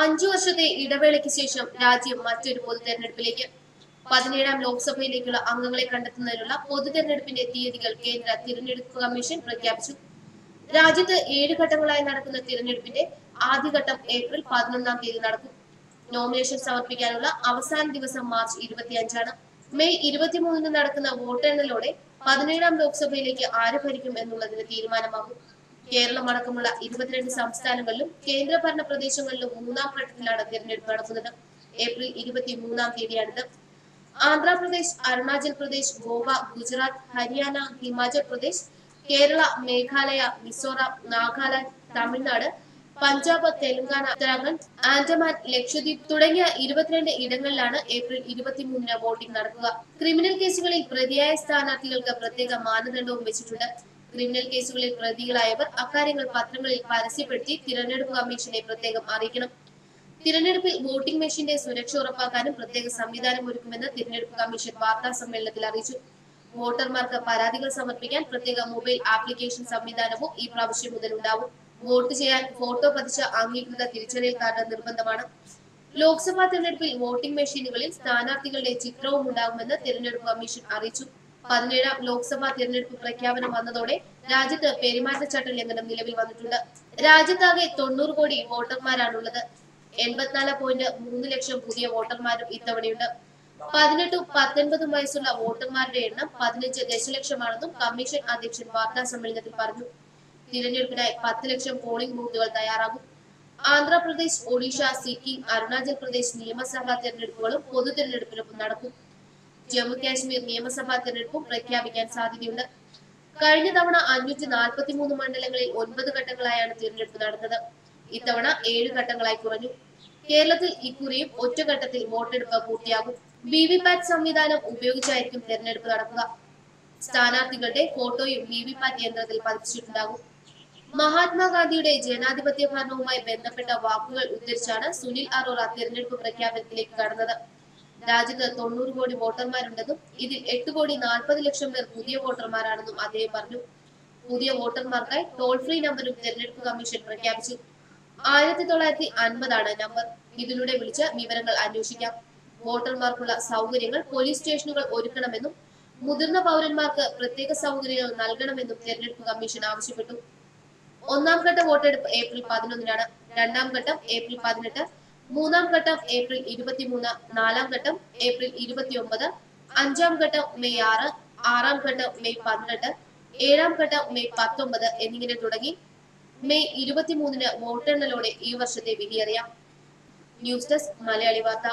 അഞ്ചു വർഷത്തെ ഇടവേളയ്ക്ക് ശേഷം രാജ്യം മറ്റൊരു പൊതു തെരഞ്ഞെടുപ്പിലേക്ക് പതിനേഴാം ലോക്സഭയിലേക്കുള്ള അംഗങ്ങളെ കണ്ടെത്തുന്നതിനുള്ള പൊതു തെരഞ്ഞെടുപ്പിന്റെ തീയതികൾ കേന്ദ്ര തിരഞ്ഞെടുപ്പ് കമ്മീഷൻ പ്രഖ്യാപിച്ചു. രാജ്യത്ത് ഏഴ് ഘട്ടങ്ങളായി നടക്കുന്ന തിരഞ്ഞെടുപ്പിന്റെ ആദ്യഘട്ടം ഏപ്രിൽ പതിനൊന്നാം തീയതി നടക്കും. നോമിനേഷൻ സമർപ്പിക്കാനുള്ള അവസാന ദിവസം മാർച്ച് ഇരുപത്തിയഞ്ചാണ്. മെയ് ഇരുപത്തിമൂന്നിന് നടക്കുന്ന വോട്ടെണ്ണലോടെ പതിനേഴാം ലോക്സഭയിലേക്ക് ആര് ഭരിക്കും എന്നുള്ളതിന് തീരുമാനമാകും. കേരളം അടക്കമുള്ള ഇരുപത്തിരണ്ട് സംസ്ഥാനങ്ങളിലും കേന്ദ്രഭരണ പ്രദേശങ്ങളിലും മൂന്നാം ഘട്ടത്തിലാണ് തിരഞ്ഞെടുപ്പ് നടക്കുന്നത്. ഏപ്രിൽ ഇരുപത്തി മൂന്നാം തീയതിയാണിത്. ആന്ധ്രാപ്രദേശ് അരുണാചൽ പ്രദേശ് ഗോവ ഗുജറാത്ത് ഹരിയാന ഹിമാചൽ പ്രദേശ് കേരള മേഘാലയ മിസോറാം നാഗാലാൻഡ് തമിഴ്നാട് പഞ്ചാബ് തെലങ്കാന ഉത്തരാഖണ്ഡ് ആൻഡമാൻ ലക്ഷദ്വീപ് തുടങ്ങിയ ഇരുപത്തിരണ്ട് ഇടങ്ങളിലാണ് ഏപ്രിൽ ഇരുപത്തിമൂന്നിന് വോട്ടിംഗ് നടക്കുക. ക്രിമിനൽ കേസുകളിൽ പ്രതിയായ സ്ഥാനാർത്ഥികൾക്ക് പ്രത്യേക മാനദണ്ഡവും വെച്ചിട്ടുണ്ട്. ക്രിമിനൽ കേസുകളിൽ പ്രതികളായവർ അക്കാര്യങ്ങൾ പത്രങ്ങളിൽ പരസ്യപ്പെടുത്തി തിരഞ്ഞെടുപ്പ് കമ്മീഷനെ പ്രത്യേകം അറിയിക്കണം. തിരഞ്ഞെടുപ്പിൽ വോട്ടിംഗ് മെഷീന്റെ സുരക്ഷ ഉറപ്പാക്കാനും പ്രത്യേക സംവിധാനം ഒരുക്കുമെന്ന് തിരഞ്ഞെടുപ്പ് കമ്മീഷൻ വാർത്താ സമ്മേളനത്തിൽ അറിയിച്ചു. വോട്ടർമാർക്ക് പരാതികൾ സമർപ്പിക്കാൻ പ്രത്യേക മൊബൈൽ ആപ്ലിക്കേഷൻ സംവിധാനവും ഈ പ്രാവശ്യം മുതൽ ഉണ്ടാവും. വോട്ട് ചെയ്യാൻ ഫോട്ടോ പതിച്ച അംഗീകൃത തിരിച്ചറിയൽ കാർഡ് നിർബന്ധമാണ്. ലോക്സഭാ തെരഞ്ഞെടുപ്പിൽ വോട്ടിംഗ് മെഷീനുകളിൽ സ്ഥാനാർത്ഥികളുടെ ചിത്രവും ഉണ്ടാകുമെന്ന് തിരഞ്ഞെടുപ്പ് കമ്മീഷൻ അറിയിച്ചു. പതിനേഴാം ലോക്സഭാ തിരഞ്ഞെടുപ്പ് പ്രഖ്യാപനം വന്നതോടെ രാജ്യത്ത് പെരുമാറ്റച്ചട്ട ലംഘനം നിലവിൽ വന്നിട്ടുണ്ട്. രാജ്യത്താകെ തൊണ്ണൂറ് കോടി വോട്ടർമാരാണുള്ളത്. എൺപത്തിനാല് പോയിന്റ് മൂന്ന് ലക്ഷം പുതിയ വോട്ടർമാരും ഇത്തവണയുണ്ട്. പതിനെട്ടും പത്തൊൻപതും വയസ്സുള്ള വോട്ടർമാരുടെ എണ്ണം പതിനഞ്ച് ദശലക്ഷമാണെന്നും കമ്മീഷൻ അധ്യക്ഷൻ വാർത്താ സമ്മേളനത്തിൽ പറഞ്ഞു. തിരഞ്ഞെടുപ്പിനായി പത്ത് ലക്ഷം പോളിംഗ് ബൂത്തുകൾ തയ്യാറാകും. ആന്ധ്രാപ്രദേശ് ഒഡീഷ സിക്കിം അരുണാചൽ പ്രദേശ് നിയമസഭാ തെരഞ്ഞെടുപ്പുകളും പൊതു തെരഞ്ഞെടുപ്പിനൊപ്പം നടക്കും. ജമ്മു കാശ്മീർ നിയമസഭാ തെരഞ്ഞെടുപ്പും പ്രഖ്യാപിക്കാൻ സാധ്യതയുണ്ട്. കഴിഞ്ഞ തവണ അഞ്ഞൂറ്റി നാൽപ്പത്തി മൂന്ന് മണ്ഡലങ്ങളിൽ ഒൻപത് ഘട്ടങ്ങളായാണ് തിരഞ്ഞെടുപ്പ് നടന്നത്. ഇത്തവണ ഏഴ് ഘട്ടങ്ങളായി കുറഞ്ഞു. കേരളത്തിൽ ഇക്കുറിയും ഒറ്റഘട്ടത്തിൽ വോട്ടെടുപ്പ് പൂർത്തിയാകും. വി വി പാറ്റ് സംവിധാനം ഉപയോഗിച്ചായിരിക്കും തെരഞ്ഞെടുപ്പ് നടക്കുക. സ്ഥാനാർത്ഥികളുടെ ഫോട്ടോയും വി വി പാറ്റ് യന്ത്രത്തിൽ പതിപ്പിച്ചിട്ടുണ്ടാകും. മഹാത്മാഗാന്ധിയുടെ ജനാധിപത്യ ഭരണവുമായി ബന്ധപ്പെട്ട വാക്കുകൾ ഉദ്ധരിച്ചാണ് സുനിൽ അറോറ തിരഞ്ഞെടുപ്പ് പ്രഖ്യാപനത്തിലേക്ക് കടന്നത്. രാജ്യത്ത് തൊണ്ണൂറ് കോടി വോട്ടർമാരുണ്ടെന്നും ഇതിൽ എട്ട് കോടി നാൽപ്പത് ലക്ഷം പേർ പുതിയ വോട്ടർമാരാണെന്നും അദ്ദേഹം പറഞ്ഞു. പുതിയ വോട്ടർമാർക്കായി ടോൾ ഫ്രീ നമ്പറും തെരഞ്ഞെടുപ്പ് കമ്മീഷൻ പ്രഖ്യാപിച്ചു. ആയിരത്തി തൊള്ളായിരത്തി അൻപതാണ് നമ്പർ ഇതിലൂടെ വിളിച്ച് വിവരങ്ങൾ അന്വേഷിക്കാം. വോട്ടർമാർക്കുള്ള സൗകര്യങ്ങൾ പോലീസ് സ്റ്റേഷനുകൾ ഒരുക്കണമെന്നും മുതിർന്ന പൗരന്മാർക്ക് പ്രത്യേക സൗകര്യങ്ങൾ നൽകണമെന്നും തെരഞ്ഞെടുപ്പ് കമ്മീഷൻ ആവശ്യപ്പെട്ടു. ഒന്നാം ഘട്ട വോട്ടെടുപ്പ് ഏപ്രിൽ പതിനൊന്നിനാണ്. രണ്ടാം ഘട്ടം ഏപ്രിൽ പതിനെട്ട്. മൂന്നാം ഘട്ടം ഏപ്രിൽ ഇരുപത്തിമൂന്ന് നാലാം ഘട്ടം ഏപ്രിൽ ഇരുപത്തിയൊമ്പത് അഞ്ചാം ഘട്ടം മെയ് ആറ് ആറാം ഘട്ടം മെയ് പന്ത്രണ്ട് ഏഴാം ഘട്ടം മെയ് പത്തൊമ്പത് എന്നിങ്ങനെ തുടങ്ങി മെയ് ഇരുപത്തിമൂന്നിന് വോട്ടെണ്ണലോടെ ഈ വർഷത്തെ വിധിയറിയാം. ന്യൂസ് ഡെസ്ക് മലയാളി വാർത്ത.